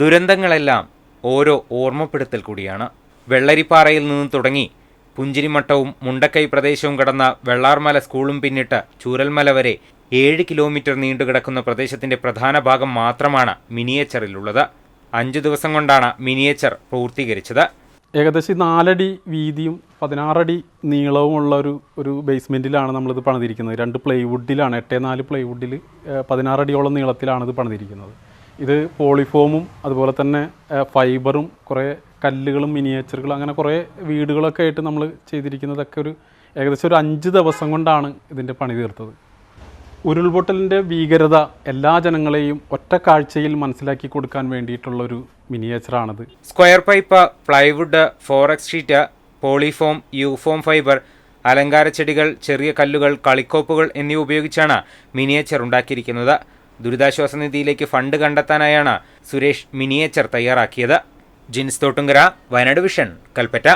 ദുരന്തങ്ങളെല്ലാം ഓരോ ഓർമ്മപ്പെടുത്തൽ കൂടിയാണ്. വെള്ളരിപ്പാറയിൽ നിന്ന് തുടങ്ങി പുഞ്ചിരിമട്ടവും മുണ്ടക്കൈ പ്രദേശവും കടന്ന വെള്ളാർമല സ്കൂളും പിന്നിട്ട് ചൂരൽമല വരെ ഏഴ് കിലോമീറ്റർ നീണ്ടുകിടക്കുന്ന പ്രദേശത്തിന്റെ പ്രധാന ഭാഗം മാത്രമാണ് മിനിയേച്ചറിലുള്ളത്. അഞ്ചു ദിവസം കൊണ്ടാണ് മിനിയേച്ചർ പൂർത്തീകരിച്ചത്. ഏകദേശം നാലടി വീതിയും പതിനാറടി നീളവുമുള്ള ഒരു ഒരു ബേസ്മെന്റിലാണ് നമ്മളിത് പണിതിരിക്കുന്നത്. രണ്ട് പ്ലൈവുഡിലാണ് എട്ടേ നാല് പ്ലൈവുഡിൽ പതിനാറടിയോളം നീളത്തിലാണ് ഇത് പണിതിരിക്കുന്നത്. ഇത് പോളിഫോമും അതുപോലെ തന്നെ ഫൈബറും കുറേ കല്ലുകളും മിനിയേച്ചറുകളും അങ്ങനെ കുറേ വീടുകളൊക്കെ ആയിട്ട് നമ്മൾ ചെയ്തിരിക്കുന്നതൊക്കെ ഒരു ഏകദേശം ഒരു അഞ്ച് ദിവസം കൊണ്ടാണ് ഇതിന്റെ പണി തീർത്തത്. ഉരുൾപൊട്ടലിന്റെ ഭീകരത എല്ലാ ജനങ്ങളെയും ഒറ്റ കാഴ്ചയിൽ മനസ്സിലാക്കി കൊടുക്കാൻ വേണ്ടിയിട്ടുള്ളൊരു മിനിയേച്ചറാണിത്. Square pipe plywood forex sheet polyfoam യൂഫോം fibre അലങ്കാര ചെടികൾ ചെറിയ കല്ലുകൾ കളിക്കോപ്പുകൾ എന്നിവ ഉപയോഗിച്ചാണ് മിനിയേച്ചർ ഉണ്ടാക്കിയിരിക്കുന്നത്. ദുരിതാശ്വാസ നിധിയിലേക്ക് ഫണ്ട് കണ്ടെത്താനായാണ് സുരേഷ് മിനിയേച്ചർ തയ്യാറാക്കിയത്. ജിൻസ് തോട്ടുങ്കര വയനാട് വിഷൻ കൽപ്പറ്റ.